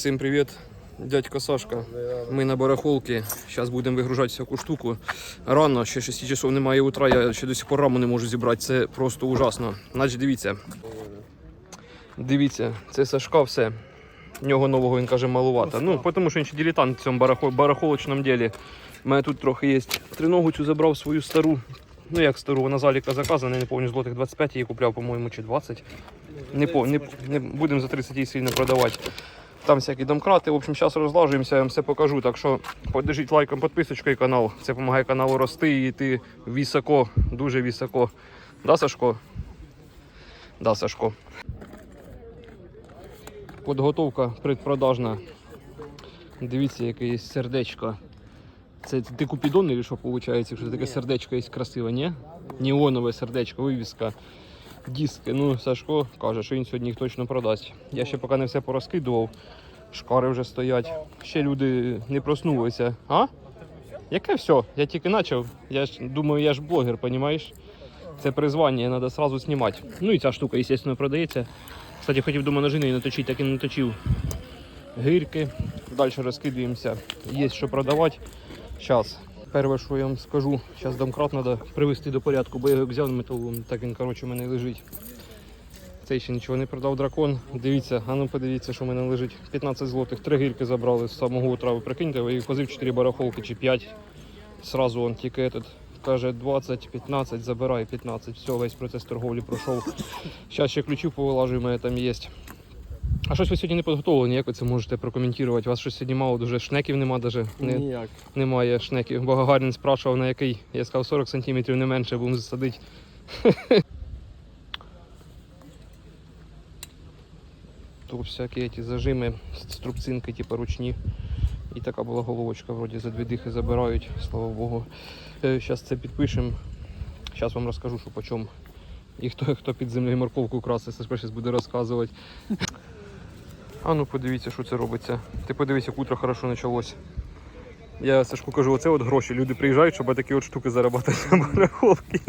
Всім привіт, дядько Сашка. Ми на барахолці. Зараз будемо вигружати всяку штуку. Рано, ще 6 часов немає утра, я ще до сих пор раму не можу зібрати. Це просто ужасно. Значить, дивіться. Дивіться, це Сашка все. В нього нового він каже малувато. Ну, тому що він ще дилетант в цьому барахо- барахолочному ділі. У мене тут трохи є. Триногу цю забрав свою стару. Ну як стару, вона заліка заказана, не пам'ятаю, злотих 25 її купляв, по-моєму, чи 20. Не, по, не, не будемо за 30 її сильно продавати. Там всякі домкрати. В общем, зараз розлажуємося, я вам все покажу. Так що подержіть лайком, підписочкою канал. Це допомагає каналу рости і йти високо, дуже високо. Да, Сашко? Да, Сашко. Подготовка предпродажна. Дивіться, яке є сердечко. Це ти купідон що виходить, якщо таке сердечко є красиве, ні? Неонове сердечко, вивіска. Диски. Ну, Сашко каже, що він сьогодні їх точно продасть. Я ще поки не все порозкидував. Шкари вже стоять. Ще люди не проснулися. А? Яке все? Я тільки почав. Я ж думаю, я ж блогер, розумієш? Це призвання, треба одразу знімати. Ну і ця штука, звісно, продається. Кстати, хотів до моножини наточити, так і не наточив. Гирки. Далі розкидуємося. Є що продавати. Зараз. Перше, що я вам скажу, зараз домкрат треба привести до порядку, бо я його взяв на металолом, так він коротше, у мене лежить. Цей ще нічого не продав дракон. Дивіться, а ну подивіться, що в мене лежить. 15 злотих, три гірки забрали з самого утра. Ви прикиньте, я їх возив 4 барахолки чи 5. Сразу он тільки этот каже 20, 15, забирай 15. Все, весь процес торговлі пройшов. Зараз ще у мене там є. А щось ви сьогодні не підготовлені, як ви це можете прокоментувати? У вас щось сьогодні мало, дуже шнеків нема даже. Не, Ніяк. немає шнеків. Бо Гагарін спрашував, на який. Я сказав 40 см не менше, будемо засадити. То всякі ці зажими, струбцинки, типу ручні. І така була головочка, вроді за дві дихи забирають, слава Богу. Зараз це підпишемо. Зараз вам розкажу, що по чому. І хто, хто під землею морковку красить, Сашко зараз буде розказувати. А ну подивіться, що це робиться. Ти подивись, як утро хорошо почалось. Я Сашку кажу, оце от гроші. Люди приїжджають, щоб такі от штуки заробляти на барахолки.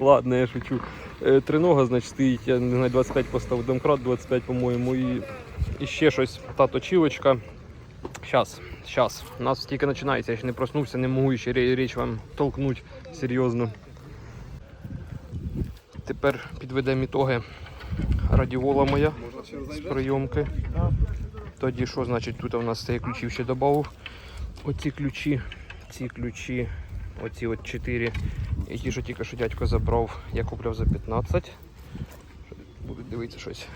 Ладно, я шучу. Е, Тринога, значить, стоїть, я не знаю, 25 поставив, домкрат 25, по-моєму, і, і ще щось. Та точилочка. Щас, щас. У нас тільки починається, я ще не проснувся, не можу ще річ вам толкнуть серйозно. Тепер підведемо ітоги. Радіола моя з прийомки. Тоді що значить тут у нас цей ключів ще додав. Оці ключі, ці ключі, оці от 4. І ті, що тільки що дядько забрав, я купляв за 15. Будуть дивитися щось.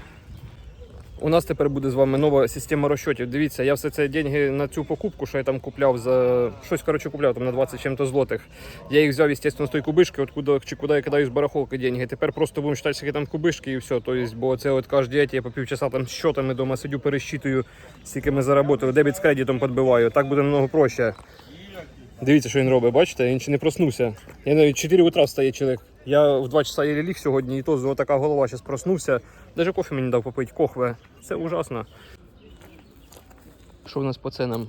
У нас тепер буде з вами нова система розчотів. Дивіться, я все це деньги на цю покупку, що я там купляв за щось коротше купляв там на 20 чим-то злотих. Я їх взяв, естественно, з тої кубишки, откуда чи куди я кидаю з барахолки деньги. Тепер просто будемо читати, скільки там кубишки і все. Тобто, бо це от кожен день я по півчаса там щотами вдома сидю, пересчитую, скільки ми заработали, дебіт з кредитом підбиваю. Так буде намного проще. Дивіться, що він робить, бачите? Він ще не проснувся. Я навіть 4 утра встає чоловік. Я в 2 часа еле ліг сьогодні, і то з така голова зараз проснувся. Даже кофе мені дав попити, кохве. Це ужасно. Що в нас по ценам?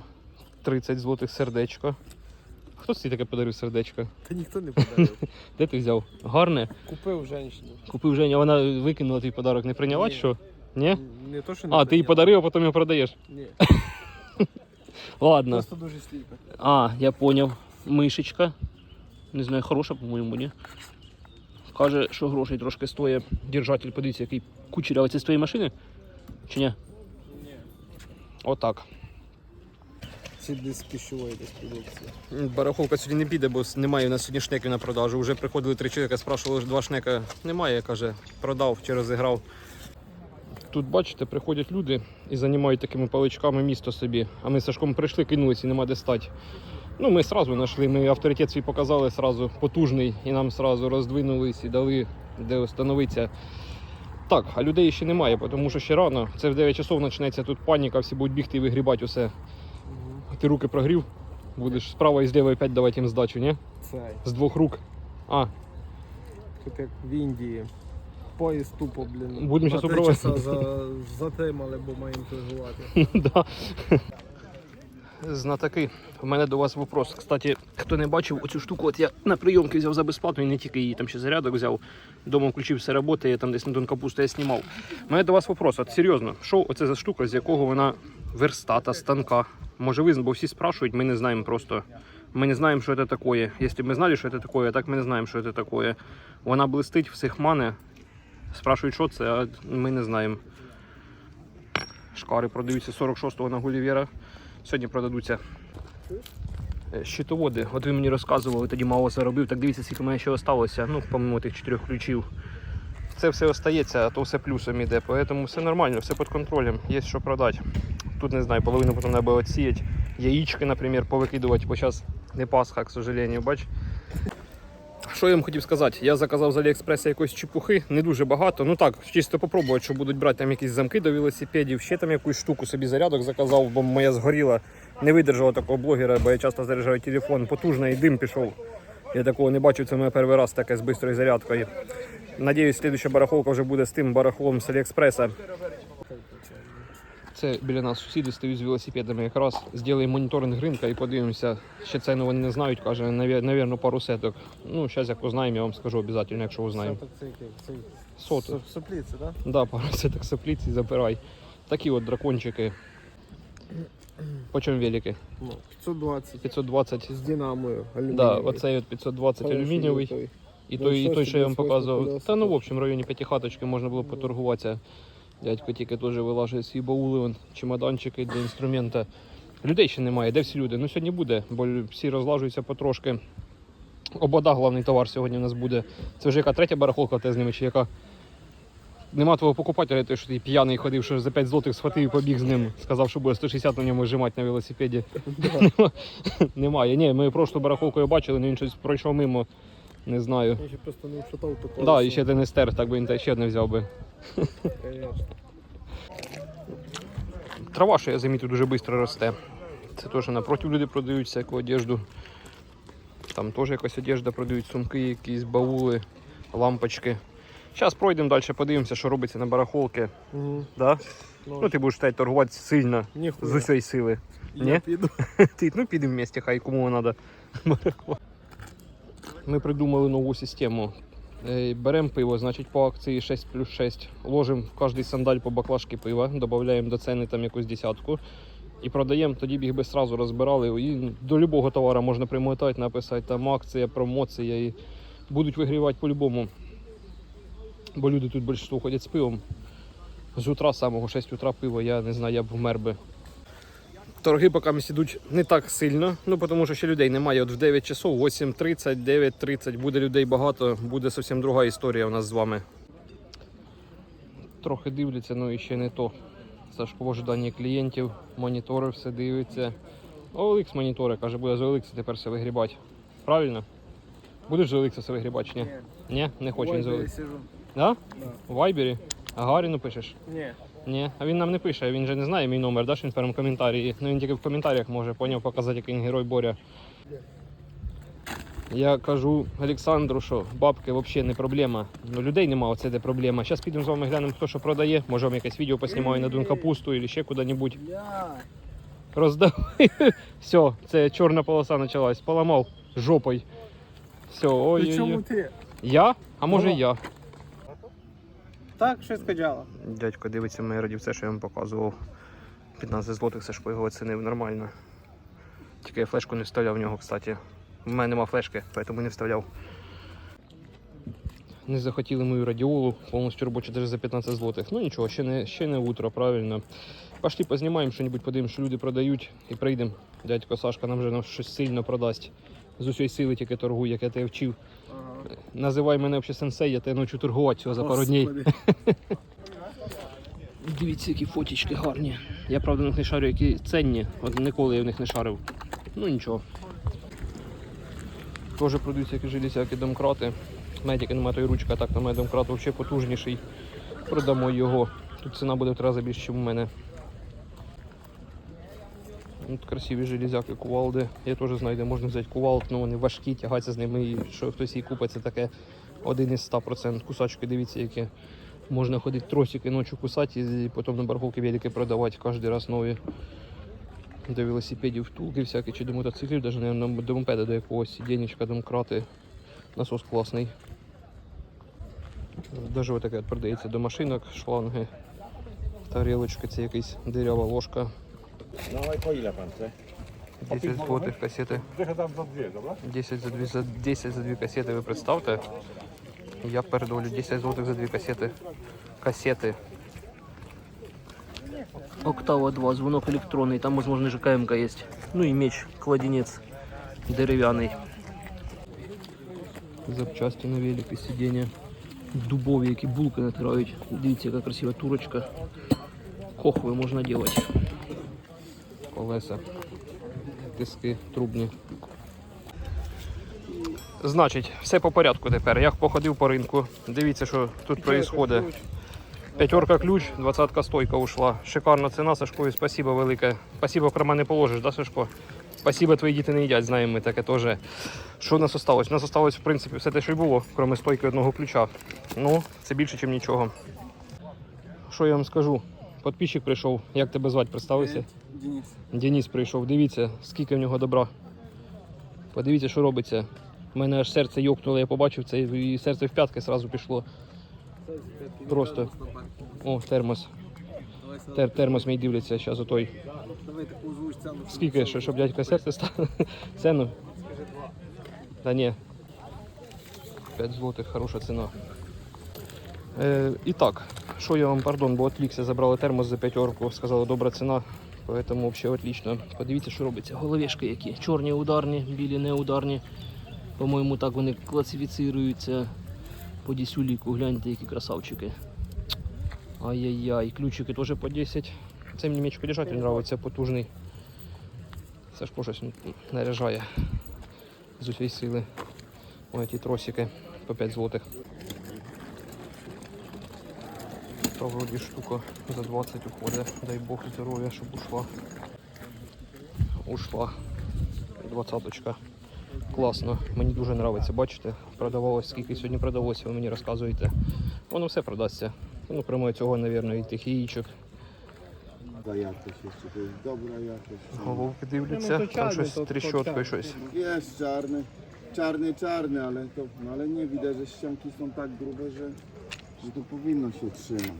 30 злотих сердечко. Хто тобі таке подарив сердечко? Та ніхто не подарив. Де ти взяв? Гарне. Купив женщину. Купив Женя, а вона викинула твій подарок, не прийняла, Ні. що? Ні? Не то, що не А, ти її подарив, а потім його продаєш. Ні, Ладно. просто дуже сліпе. А, я поняв. Мишечка. Не знаю, хороша, по-моєму, ні. Каже, що грошей трошки стоїть. Держатель, подивіться, який кучерявий. Це з твоєї машини? Чи ні? Ні. Отак. Це десь пищової десь продукції. Барахолка сьогодні не піде, бо немає у нас сьогодні шнеків на продажу. Вже приходили три чоловіка, спрашували, два шнека немає, каже, продав чи розіграв. Тут, бачите, приходять люди і займають такими паличками місто собі. А ми з Сашком прийшли, кинулися і нема де стати. Ну, ми одразу знайшли, ми авторитет свій показали сразу потужний, і нам одразу роздвинулись і дали де встановитися. Так, а людей ще немає, тому що ще рано. Це в 9 часов почнеться тут паніка, всі будуть бігти і вигрібати усе. Ти руки прогрів, будеш справа і зліва опять давати їм здачу, ні? Це З двох рук. А, тут як в Індії. Поїзд тупо, блін. Будемо щас часа за... затримали, бо маємо торгувати. да. Знатоки, у мене до вас вопрос. Кстати, хто не бачив оцю штуку, от я на прийомки взяв за безплатно і не тільки її, там ще зарядок взяв. Дома включив все роботи, я там десь на тон капусту я знімав. У мене до вас вопрос, от серйозно, що оце за штука, з якого вона верстата, станка. Може ви, бо всі спрашують, ми не знаємо просто. Ми не знаємо, що це таке. Якщо б ми знали, що це таке, так ми не знаємо, що це таке. Вона блистить, всіх мане. Спрашують, що це, а ми не знаємо. Шкари продаються 46-го на Гулівера. Сьогодні продадуться е, щитоводи. От ви мені розказували, тоді мало заробив. Так дивіться, скільки мене ще залишилося. Ну, помимо тих чотирьох ключів. Це все остається, а то все плюсом іде. Тому все нормально, все під контролем, є що продати. Тут не знаю, половину потім треба відсіяти. Яєчки, наприклад, повикидувати, бо зараз не Пасха, к сожалению, бач. Що я вам хотів сказати? Я заказав з Аліекспреса якоїсь чепухи, не дуже багато. Ну так, чисто попробувати, що будуть брати там якісь замки до велосипедів, ще там якусь штуку собі зарядок заказав, бо моя згоріла. Не видержала такого блогера, бо я часто заряджаю телефон, потужний дим пішов. Я такого не бачив, це моє перший раз таке з бистрою зарядкою. Надіюсь, слідуща барахолка вже буде з тим барахлом з Аліекспреса. Це біля нас сусіди стоять з велосипедами якраз. Зробимо моніторинг ринка і подивимося. Ще ціну вони не знають, каже, наві- навірно, пару сеток. Ну, зараз як узнаємо, я вам скажу обов'язково, якщо узнаємо. Соток це? Це соп- Сопліці, так? Да, пару сеток сопліці забирай. Такі от дракончики. Почем велики? Ну, 520 520. з динамою. Да, оцей от 520 Хороший алюмінієвий. І той, і той, що я вам показував. Та ну в общем, в районі п'ятихаточки можна було поторгуватися. Дядько тільки теж вилажує свої баули, вон, чемоданчики для інструмента. Людей ще немає, де всі люди? Ну сьогодні буде, бо всі розлажуються потрошки. Обода головний товар сьогодні у нас буде. Це вже яка третя барахолка те з ними, чи яка. Нема твого покупателя, той, що ти п'яний ходив, що за 5 злотих схватив і побіг з ним. Сказав, що буде 160 на ньому жимати на велосипеді. Немає. Ні, ми прошлу барахолку його бачили, але він щось пройшов мимо. Не знаю. Я ще просто не вшатав Так, да, і ще ти не стер, так би він ще не взяв би. Конечно. Трава, що я замітив, дуже швидко росте. Це теж напроти люди продають всяку одежду. Там теж якась одежда продають, сумки, якісь баули, лампочки. Зараз пройдемо далі, подивимося, що робиться на барахолки. Угу. Да? Ну, ти будеш стати торгувати сильно, з Ніхуя. усієї сили. Я Ні? піду. Ти, ну підемо вместе, хай кому треба. Ми придумали нову систему. Е, Беремо пиво, значить по акції 6 плюс 6. Ложимо в кожний сандаль по баклажки пива, додаємо до ціни там якусь десятку. І продаємо, тоді б їх би сразу розбирали. І до будь-якого товару можна примотати, написати там акція, промоція. І будуть вигрівати по-любому. Бо люди тут більше ходять з пивом. З утра самого 6 утра пиво, я не знаю, я б вмер би. Торги поки ідуть не так сильно, ну тому що ще людей немає. От в 9 часов, 8.30, 9.30 буде людей багато, буде зовсім друга історія у нас з вами. Трохи дивляться, ну і ще не то. Це ж по ожиданні клієнтів, монітори все дивиться. OLX монітори, каже, буде з OLX тепер все вигрібати. Правильно? Будеш з OLX все вигрібати ні? Ні, не хочу він з OLX. сижу. Да? Да. В Вайбері? А Гаріну пишеш? Ні. Ні, а він нам не пише, він же не знає мій номер, даш він в першому коментарі. Ну він тільки в коментарях може поняв показати, який він герой Боря. Я кажу Олександру, що бабки взагалі не проблема. Ну людей немає, оце де проблема. Зараз підемо з вами глянемо, хто що продає. Може вам якесь відео поснімаю на Дункапусту або ще куди-небудь. Роздавай. Все, це чорна полоса почалась. Поламав жопою. Все, При ой. чому ти? Я? А може Ага. я? Так, щось каджало. Дядько дивиться моє радівце, що я вам показував. 15 злотих це його оцінив нормально. Тільки я флешку не вставляв в нього, кстати. У мене нема флешки, тому не вставляв. Не захотіли мою радіолу, повністю робоча даже за 15 злотих. Ну нічого, ще не, ще не утро, правильно. Пошли познімаємо щось, подивимося, що люди продають і прийдемо. Дядько Сашка нам вже нам щось сильно продасть. З усієї сили тільки торгуй, як я тебе вчив. Ага. Називай мене взагалі сенсей, я тебе навчу торгувати цього за пару днів. Дивіться, які фотічки гарні. Я правда в них не шарю, які ценні. От ніколи я в них не шарив. Ну нічого. Теж продаються які железяки домкрати. Медіки немає тої ручки, а так на мене домкрат взагалі потужніший. Продамо його. Тут ціна буде в три рази більше, ніж у мене. Тут красиві железяки, кувалди. Я теж знаю, де можна взяти кувалд, але вони важкі, тягатися з ними, і що хтось її купить, це таке один із 100%. Кусачки, дивіться, які. Можна ходити тросики ночі кусати і потім на барахолки велики продавати кожен раз нові. До велосипедів втулки всякі, чи до мотоциклів, навіть до мопеда до якогось сидінечка, домкрати. Насос класний. Даже отаке продається до машинок, шланги, тарілочки, це якась дирява ложка. No i po ile pan chce? 10 злотих касети. Dychę dam za dwie, dobra? 10 за дві, за 10 за дві касети, ви представте. Я передолю 10 злотих за дві касети. Касети. Октава 2, звонок електронний, там, возможно, же КМК є. Ну і меч, кладенець дерев'яний. Запчасті на велики, сидіння. Дубові, які булки натирають. Дивіться, яка красива турочка. Кохви можна робити. Колеса. Тиски трубні. Значить, все по порядку тепер. Я походив по ринку. Дивіться, що тут відбувається. П'ятерка ключ, двадцатка стойка ушла. Шикарна ціна, Сашкові спасибо велике. Спасибо карман не положиш, да, Сашко? Спасибо, твої діти не їдять, знаємо ми таке теж. Що у нас осталось? У нас осталось, в принципі, все те, що й було, крім стойки одного ключа. Ну, це більше, ніж нічого. Що я вам скажу? Подписчик прийшов. Як тебе звати? Представився? Денис. Денис прийшов. Дивіться, скільки в нього добра. Подивіться, що робиться. У мене аж серце йокнуло, я побачив це і серце в п'ятки одразу пішло. Просто. О, термос. Тер, термос мій дивляться, зараз отой. Скільки, що, щоб дядька серце стало? Ціну? Та ні. 5 злотих, хороша ціна. Е, і так, що я вам, пардон, бо відвлікся, забрали термос за п'ятерку, сказали, добра ціна, поэтому взагалі отлично. Подивіться, що робиться. Головешки які. Чорні ударні, білі неударні. По-моєму, так вони класифіцируються по дісюліку. Гляньте, які красавчики. Ай-яй-яй, ключики теж по 10. Це мені меч подержати подобається, потужний. Сашко щось наряжає з усієї сили. Ось ті тросики по 5 злотих. То вроді штука за 20 уходить. Дай Бог здоров'я, щоб ушла. Ушла. Двадцяточка. Класно. Мені дуже подобається, бачите? Продавалось, скільки сьогодні продалося, ви мені розказуєте. Воно все продасться. Ну, крім цього, мабуть, і тих яєчок. Та. Головки дивляться, Ну, там щось czarny. щось. Jest czarny, czarny, czarny, ale to, no ale nie widać, że ścianki są to powinno się trzymać.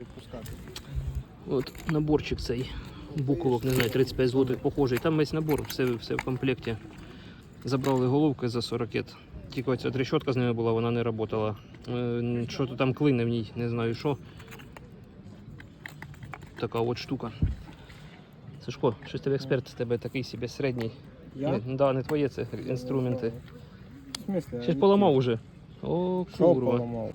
От наборчик цей. Буковок, не знаю, 35 злотих похожий. Там весь набор, все, все в комплекті. Забрали головки за 40. Тільки оця трещотка з ними була, вона не працювала. Е, Що то там клине в ній, не знаю що. Така от штука. Сашко, щось тебе експерт з тебе такий собі середній. Я? Не, да, не твоє це інструменти. В смысле? Щось поламав уже. О, Що курва.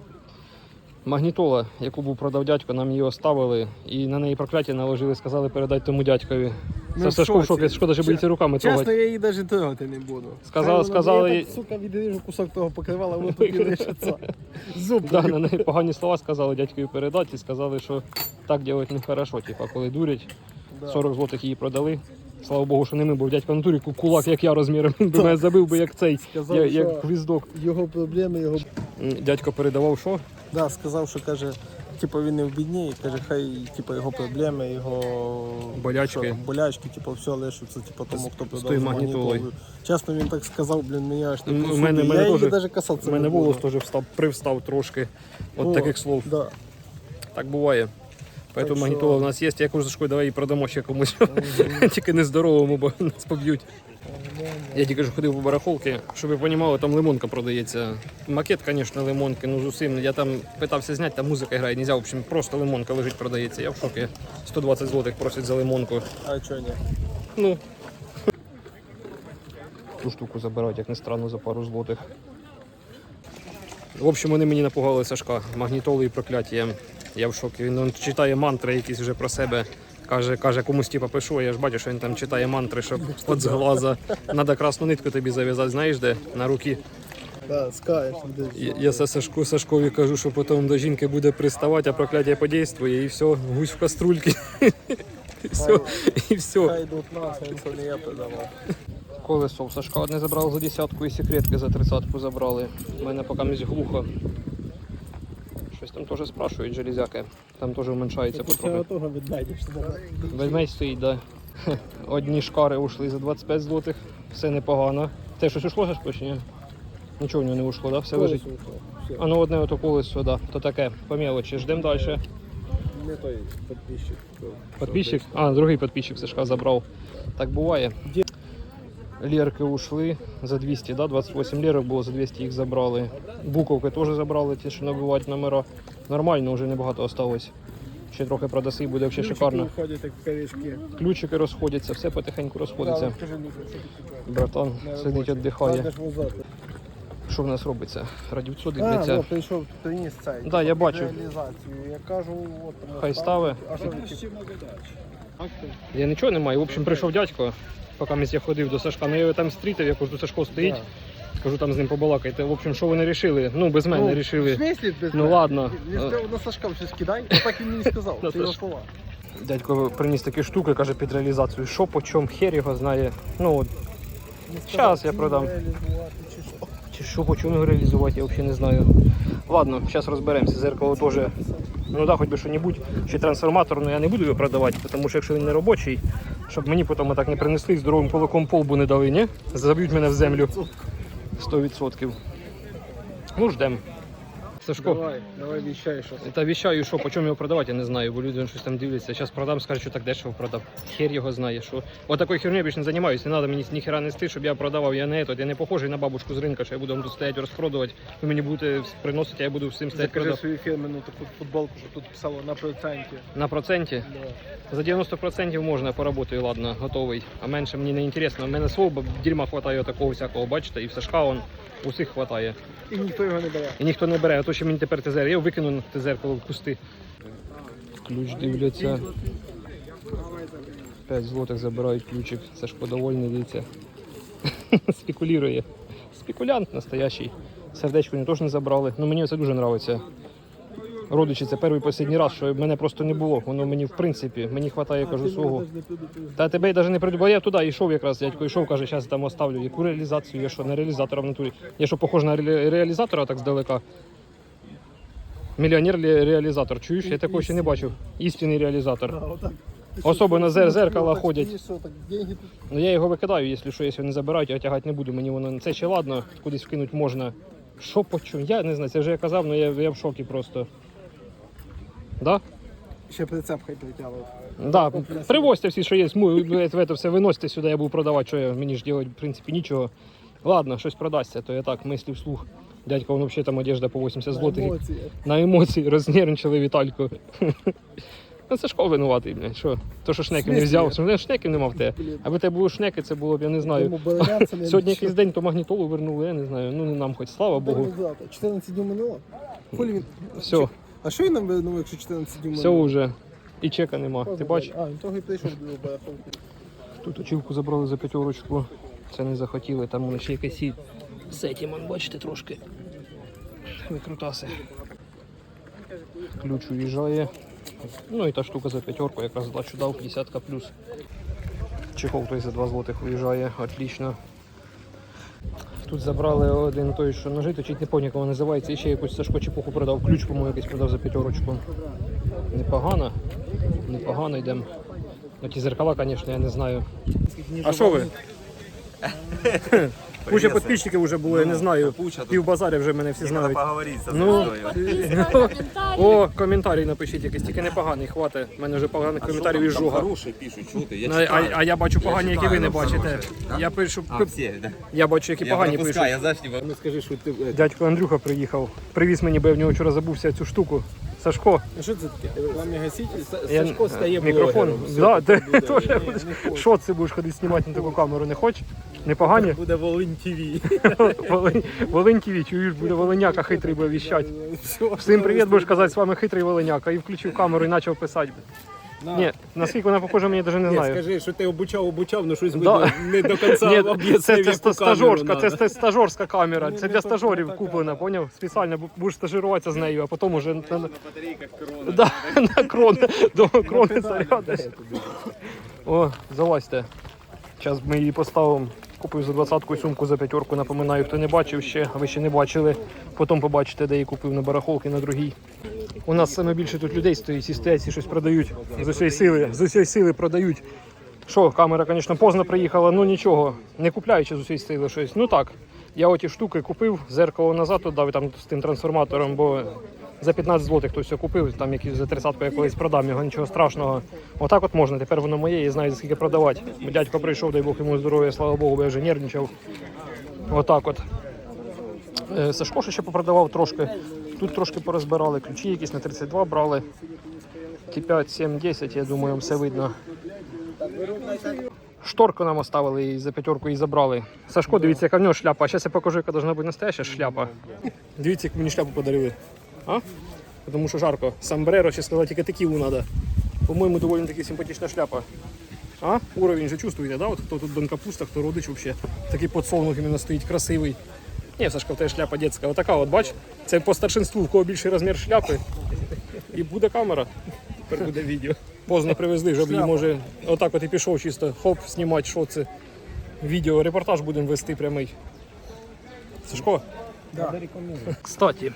Магнітола, яку був продав дядько, нам її оставили і на неї прокляття наложили, сказали передати тому дядькові. Це в Сашко в шоці. шокі, шкода, що боїться руками Чесно, трогати. я її навіть трогати не буду. Сказали- Хай сказали- Я так, сука, відріжу кусок того покривала, воно тобі лишиться. Зуб Да, на неї погані слова сказали дядькові передати і сказали, що так робити не хорошо. Типа, коли дурять, Да. 40 злотих її продали. Слава Богу, що не ми, бо дядько в натурі кулак, як я розміром, мене забив би як цей, Сказав, я- що як гвіздок. Його проблеми, його Дядько передавав що? Да, сказав, що каже, типу він не в бідні, і каже, хай типу, його проблеми, його Болячки. що, болячки, типу, все лишиться, типу, тому, хто продав магнітолою. Чесно, він так сказав, блін, мені аж М, такі у мене- мене Я її навіть касатися У мене не волос теж встав, привстав трошки. От О, таких слов. Да. Так буває. Поэтому що- магнітола в нас є. Я кажу, Сашко, давай її продамо ще комусь. Тільки нездоровому, бо нас поб'ють. Я тільки ж ходив по барахолки, щоб ви розуміли, там лимонка продається. Макет, звісно, лимонки, ну з усім. Я там питався зняти, там музика грає, нельзя, в общем, просто лимонка лежить, продається. Я в шокі. 120 злотих просять за лимонку. А чого ні? Ну. Ту штуку забирають, як не странно, за пару злотих. В общем, вони мені напугали Сашка. Магнітоли і прокляття. Я в шокі. Він он, читає мантри якісь вже про себе. Каже, каже, комусь типа пишу, я ж бачу, що він там читає мантри, щоб от з глаза. Надо красну нитку тобі зав'язати, знаєш де? На руки. Да, скаєш. Я, я Сашку, Сашкові кажу, що потім до жінки буде приставати, а прокляття подействує, і все, гусь в каструльки. І все, і все. Не. Колесо в Сашка одне забрали за десятку і секретки за тридцятку забрали. У мене поки місь глухо. Там теж спрашують железяки. Там теж уменшається Після потрохи. Ведмедь стоїть, да. Одні шкари ушли за 25 злотих. Все непогано. Те щось ушло чи ні? Нічого в нього не ушло, да? Все лежить. А ну одне ото колесо, да. То таке, по мелочі. Ждемо далі. не той підписчик. Подписчик? А, другий підписчик Сашка забрав. Так буває. Лерки ушли за 200, да? 28 лерок було, за 200 їх забрали. Буковки теж забрали, ті, що набивають номера. Нормально, вже небагато осталось. Ще трохи продаси буде взагалі шикарно. Ходять як. Ключики розходяться, все потихеньку розходиться. Братан сидить, віддихає. Що в нас робиться? Радівцо А, дивляться. о, прийшов, приніс цей. Да, я бачу. Реалізацію. Я кажу, от тому Хай стави. А що типу? Я нічого не маю. В общем, прийшов дядько, поки я ходив до Сашка. Ну я його там стрітив, я кажу, Сашко стоїть. Кажу, там з ним побалакайте. В общем, що ви не рішили? Ну, без мене В рішили. смислі без Ну ладно. Він на Сашка щось кидай, так він мені сказав. Це його слова. Дядько приніс такі штуки, каже, під реалізацію. Що по чому, хер його знає. Ну, от, сказав, я продам. чи що. по чому реалізувати, я взагалі не знаю. Ладно, зараз розберемося. Зеркало теж. Ну да, хоч би що-небудь. Ще трансформатор, але я не буду його продавати, тому що якщо він не робочий, щоб мені потім так не принесли, здоровим кулаком полбу не дали, ні? Заб'ють мене в землю. 100%. Ну, ждем. Сашко. Давай, давай віщай щось. Та віщаю, що по чому його продавати, я не знаю, бо люди щось там дивляться. Зараз продам, скажуть, що так дешево продав. Хер його знає, що. От такою херню я більше не займаюся, не треба мені ніхера нести, щоб я продавав, я не этот, я не похожий на бабушку з ринка, що я буду вам тут стояти розпродувати. Ви мені будете приносити, а я буду всім стояти Закажи продав. свою фірменну таку футболку, що тут писало на проценті. На проценті. Да. За 90% можна поработаю, ладно, готовий. А менше мені не інтересно. У мене свого дерьма хватає такого всякого, бачите, і в Сашка он усіх хватає. І ніхто його не бере. І ніхто не бере, а то що мені тепер ТЗР. Я його викину на те зеркало в кусти. Ключ дивляться. 5 злотих забирають ключик. Це ж подовольний дивіться. Спекулює. Спекулянт настоящий. Сердечко не теж не забрали. Ну мені це дуже подобається. Родичі, це перший останній раз, що мене просто не було. Воно мені, в принципі, мені вистачає, кажу, свого. Та тебе навіть не прийду, бо я туди йшов якраз, дядько йшов, каже, зараз там оставлю. Яку реалізацію, я що, не реалізатора в натурі. Я що, похож на ре- реалізатора так здалека. Мільйонер ле- реалізатор. Чуєш? Я такого ще не бачив. Істинний реалізатор. Особливо зер- зеркала ходять. Ну я його викидаю, якщо що, якщо не забирають, я тягати не буду. Мені воно це ще ладно, кудись вкинути можна. Що по чому? Я не знаю, це вже я казав, але я, я в шокі просто. Да? ще прицеп хай притягли. Да, привозьте всі, що є, це все виносите сюди, я буду продавати, що я, мені ж робити, в принципі, нічого. Ладно, щось продасться, то я так мислю вслух. Дядька, він взагалі там одежда по 80 злотих. На емоції рознервничали Вітальку. Ну це школ винуватий, блядь. Що? То, що шнеків не взяв, що шнеків не мав те. Аби тебе було шнеки, це було б, я не знаю. Сьогодні якийсь день то магнітолу вернули, я не знаю. Ну не нам хоч, слава Богу. 14 днів минуло. Хулі він. Все, А що він нам вернув, якщо 14 днів все вже. І чека нема. Ти бачиш? А, він того і прийшов до. Тут очівку забрали за п'ятерочку. Це не захотіли, там ще якась сетіман, бачите, трошки. Викрутаси. Ключ уїжджає. Ну і та штука за п'ятерку, якраз здачу дав, 50 плюс. Чехол той за 2 злотих уїжджає, отлично. Тут забрали один той, що ножи, то чуть не як воно називається. І ще якусь Сашко чепуху продав. Ключ, по-моєму, якийсь продав за п'ятерочку. Непогано. Непогано йдемо. Ну, ті зеркала, звісно, я не знаю. А що ви? Куча підписчиків вже було, я не знаю. Пів базаря вже мене всі знають. поговорить со Ну, о, коментарі напишіть якийсь, тільки непоганий, хватить. У мене вже поганих коментарів із жуга. Хорошие пишут, что ты, я Ну, а, а я бачу погані, які ви не бачите. хороші. Я пишу, А, все, да. я бачу, які Я погані пропускаю, пишуть. Ну скажи, что ты... Дядько Андрюха приїхав. Привіз мені, бо я в нього вчора забувся цю штуку. Сашко, що це таке? Рекламні гаситель? я... Сашко стає мікрофон. Да, ти теж будеш- Що це будеш ходити знімати на таку камеру? Не хочеш? Непогані? Буде Волинь ТВ. Волинь, Волинь ТВ, чуєш, буде Волиняка хитрий буде віщать. Всім привіт, будеш казати, з вами хитрий Волиняка. І включив камеру і почав писати. Ні, наскільки вона похожа, мені навіть не знаю. Скажи, що ти обучав, обучав, ну щось видно, не до кінця Ні, об'яснив, це, це, яку камеру стажорська, це надо. ста- стажорська камера. Ну, Це для така. куплена, поняв? Спеціально бу- будеш стажируватися з нею, а потім уже на, на, да, на крон, до крони зарядиш. О, залазьте. Зараз ми її поставимо. Купив за двадцятку сумку за п'ятерку, напоминаю, хто не бачив ще, а ви ще не бачили. Потім побачите, де її купив на барахолки на другій. У нас саме більше тут людей стоїть, стоять, всі щось продають. З усієї сили, з усієї сили продають. Що, камера, звісно, поздно приїхала, ну нічого, не купляючи з усієї сили щось. Ну так, я оті штуки купив, зеркало назад дав там з тим трансформатором, бо За 15 злотих хтось все купив, там якийсь за 30 я колись продам його, нічого страшного. Отак от можна, тепер воно моє, я знаю скільки продавати. Дядько прийшов, дай Бог йому здоров'я, слава Богу, бо я вже нервничав. Отак от. Е, Сашко ще попродавав трошки. Тут трошки порозбирали, ключі якісь на 32 брали. Ті 5, 7, 10, я думаю, все видно. Шторку нам оставили і за п'ятерку і забрали. Сашко, дивіться, яка в нього шляпа. А зараз я покажу, яка должна бути настояща шляпа. Дивіться, як мені шляпу подарили. А? Тому що жарко. Самбреро, ще сказати, тільки текілу треба. По-моєму, доволі таки симпатична шляпа. А? Уровень же чувствуєте, да? От хто тут Дон Капуста, хто родич взагалі. Такий подсолнух іменно стоїть, красивий. Ні, Сашка, в тебе шляпа дитяча. Отака, от бач, це по старшинству, в кого більший розмір шляпи. І буде камера. Тепер буде відео. Поздно привезли, щоб її може. Отак от і пішов чисто. Хоп, знімати, що це. Відео, репортаж будемо вести прямий. Сашко? Кстати,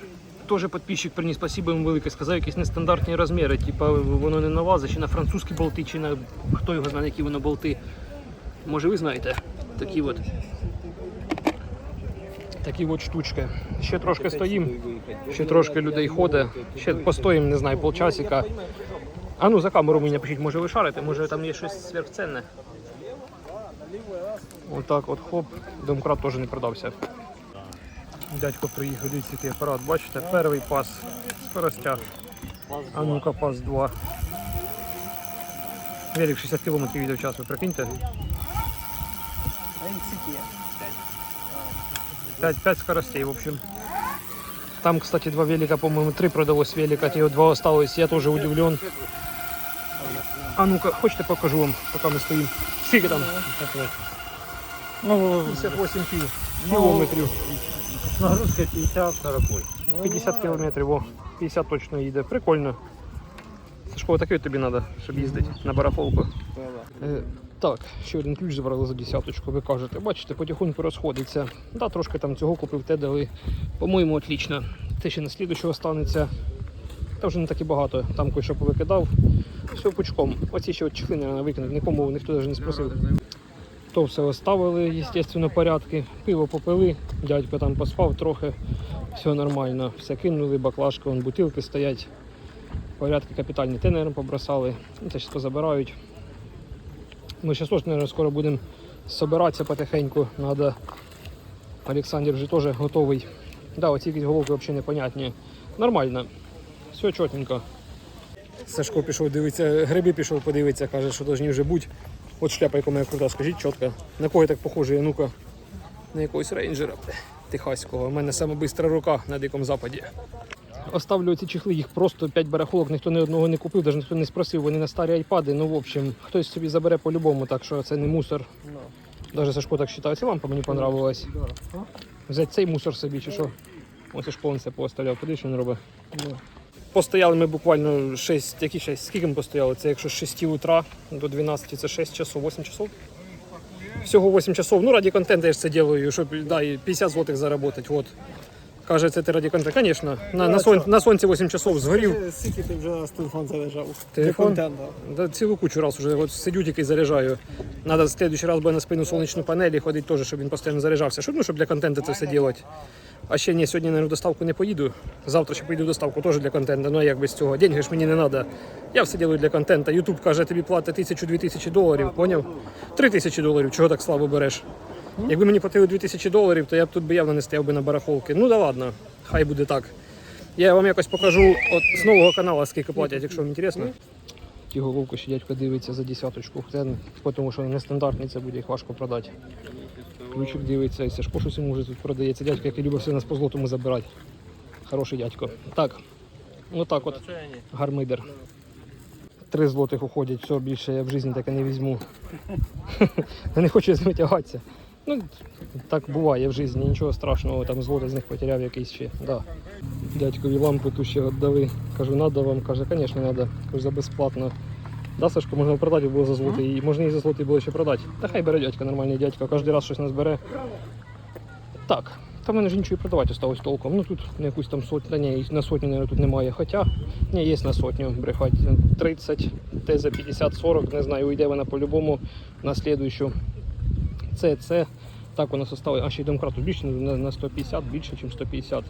теж підписчик приніс, спасибо йому велике, сказав якісь нестандартні розміри. Типа воно не на ваза, чи на французькі болти, чи на хто його знає, які воно болти. Може ви знаєте? Такі от. Такі от штучки. Ще трошки стоїмо, ще трошки людей ходить. Ще постоїмо, не знаю, полчасика. А ну за камеру мені напишіть, може ви шарите, може там є щось сверхценне. Отак от хоп, домкрат теж не продався. Дядько приїхав, дивіться, який апарат. Бачите, перший пас скоростя. А ну-ка, пас 2. Велик 60 км їде в час, ви прикиньте. 5, 5 скоростей, в общем. Там, кстати, два велика, по-моему, три продалось велика, те два осталось. Я тоже удивлен. А ну-ка, хочете покажу вам, пока мы стоим. Сколько там? Ну, 58 кил. Нагрузка 50-40. 50 кілометрів, о, 50 точно їде. Прикольно. Сашко, такий тобі треба, щоб їздити на барахолку. Е, так, ще один ключ забрали за десяточку, ви кажете. Бачите, потихоньку розходиться. Да, трошки там цього купив, те дали. По-моєму, отлично. Те ще на слідущого останеться. Та вже не так і багато. Там кое-що повикидав. Все пучком. Оці ще от чехли, наверное, викинуть. Нікому ніхто навіть не спросив. То все оставили, звісно, порядки. Пиво попили, дядько там поспав трохи. Все нормально. Все кинули, баклажки, вон бутилки стоять. Порядки капітальні те, наверное, побросали. Ну, Це ще позабирають. Ми ще теж, наверное, скоро будемо збиратися потихеньку. Надо. Олександр вже теж готовий. Да, оці якісь головки взагалі непонятні. Нормально. Все чотненько. Сашко пішов дивитися, гриби пішов подивитися, каже, що повинні вже бути. От шляпа, яка моя крута, скажіть чітко. На кого я так похожий, а ну-ка. На якогось рейнджера техаського. У мене саме бистра рука на Дикому Западі. Оставлю ці чехли, їх просто 5 барахолок, ніхто ні одного не купив, навіть ніхто не спросив, вони на старі айпади. Ну, в общем, хтось собі забере по-любому, так що це не мусор. Навіть Сашко так вважає. Ця лампа мені понравилась. Взяти цей мусор собі чи що. Ось он це пооставляв, куди що він робить. Постояли ми буквально 6, які 6, скільки ми постояли? Це якщо з 6 утра до 12, це 6 часов, 8 часов. Всього 8 часов. Ну, ради контенту я ж це делаю, щоб да, і 50 злотих заработать. Вот. Каже, це ти ради контенту. Звісно, на, на, сон, на сонці 8 часов згорів. Скільки ти вже з телефон залежав? Телефон? Для. Да, цілу кучу раз уже от сидю тільки заряджаю. Надо в следующий раз буде на спину сонячну панель і ходити теж, щоб він постійно заряджався. Щоб, ну, щоб для контенту це все робити. А ще ні, сьогодні на доставку не поїду. Завтра ще поїду в доставку теж для контенту. Ну як без цього? Деньги ж мені не треба. Я все роблю для контенту. Ютуб каже, тобі платить тисячу-дві тисячі доларів, поняв? Три тисячі доларів, чого так слабо береш? Якби мені платили 2000 доларів, то я б тут би явно не стояв би на барахолки. Ну да ладно, хай буде так. Я вам якось покажу от з нового каналу, скільки платять, якщо вам цікаво. Ті головку ще дядько дивиться за десяточку. Тому що нестандартний, це буде їх важко продати. Ключик дивиться, і Сашко щось йому вже тут продається. Дядько, який любить все нас по злотому забирати. Хороший дядько. Так, отак от. Гармидер. Три злотих уходять, все, більше я в житті таке не візьму. Не хочу з. Ну, так буває в житті, нічого страшного, там злоти з них потеряв якийсь ще. Да. Дядькові лампу ту ще віддали. Кажу, надо вам. Каже, звісно, треба. Кажу, за безплатно. Да, Сашко, можна продати було за злотий, і можна і за злотий було ще продати. Та хай бере дядько, нормальний дядько, кожен раз щось нас бере. Так, та в мене ж нічого і продавати осталось толком. Ну тут на якусь там сотню, ні, на сотню, наверное, тут немає. Хоча, ні, є на сотню брехать. 30, те за 50-40, не знаю, уйде вона по-любому на слідущу. Це, це. Так у нас осталось. А ще й домкрат тут більше на, на 150, більше, ніж 150.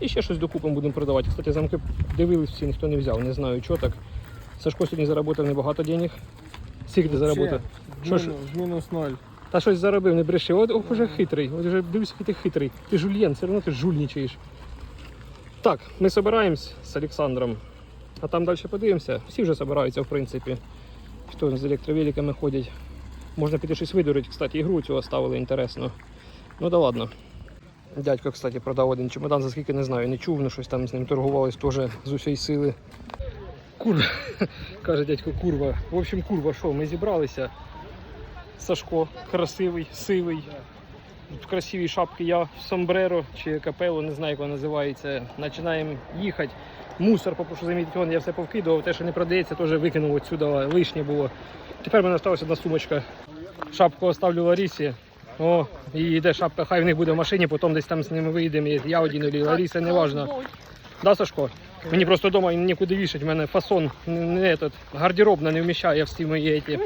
І ще щось докупом будемо продавати. Кстати, замки дивились, всі ніхто не взяв, не знаю, що так. Сашко сьогодні заробив небагато денег. Скільки ти заробив? Що ж? Мінус, мінус ноль. Та щось заробив, не бреши. От ох, уже хитрий. От вже дивись, який ти хитрий. Ти жульєн, все одно ти жульничаєш. Так, ми збираємось з Олександром. А там далі подивимося. Всі вже збираються, в принципі. Хто з електровеликами ходять. Можна піти щось видурити. Кстати, ігру цю оставили інтересно. Ну да ладно. Дядько, кстати, продав один чемодан, за скільки не знаю, не чув, ну щось там з ним торгувались теж з усієї сили. Курва, каже дядько, курва. В общем, курва, що, ми зібралися. Сашко, красивий, сивий. В красивій шапці я в сомбреро чи капело, не знаю, як вона називається. Починаємо їхати. Мусор, попрошу замітити, вон, я все повкидував, те, що не продається, теж викинув отсюди, лишнє було. Тепер в мене залишилася одна сумочка. Шапку оставлю Ларісі. О, і йде шапка, хай в них буде в машині, потім десь там з ними вийдемо. Я один Ларіса, неважно. Да, Сашко? Мені просто вдома нікуди вішати, в мене фасон не, не этот, гардеробна не вміщає всі мої ті,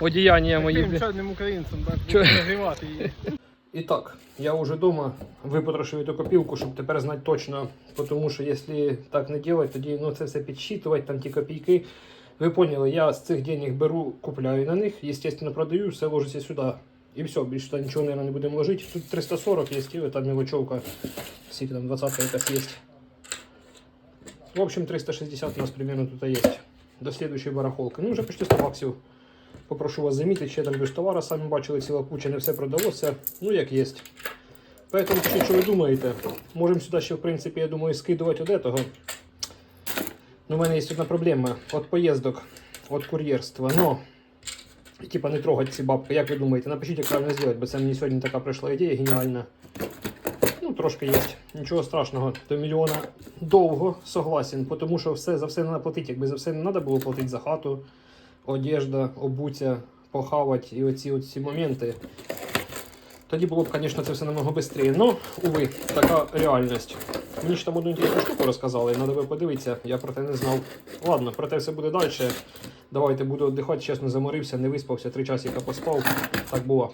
одіяння мої. Таким чорним українцем, так, нагрівати її. І так, я вже вдома випотрошив эту копілку, щоб тепер знати точно, тому що якщо так не робити, тоді ну, це все підсчитувати, там ті копійки. Ви поняли, я з цих денег беру, купляю на них, естественно, продаю, все ложиться сюди. І все, більше туди нічого, наверное, не будемо ложити. Тут 340 є, там мелочовка, скільки там 20 якась є. В общем, 360 у нас примерно тут є. До слідуючої барахолки. Ну, вже почти 100 баксів. Попрошу вас замітити, ще там без товара, самі бачили, ціла куча, не все продалося. Ну, як є. Поэтому пишіть, що ви думаєте. Можемо сюди ще, в принципі, я думаю, скидувати от этого. Ну, у мене є одна проблема. От поїздок, от кур'єрства. Но, типа, не трогать ці бабки. Як ви думаєте? Напишіть, як правильно зробити, бо це мені сьогодні така прийшла ідея геніальна. Трошки є. Нічого страшного. До мільйона довго согласен, тому що все за все треба платити. Якби за все не треба було платити за хату, одежда, обуття, похавати і оці от ці моменти. Тоді було б, звісно, це все намного швидше. Ну, уви, така реальність. Мені ж там одну інтересну штуку розказали, треба би подивитися, я про те не знав. Ладно, про те все буде далі. Давайте буду віддихати, чесно заморився, не виспався, три часика поспав. Так було.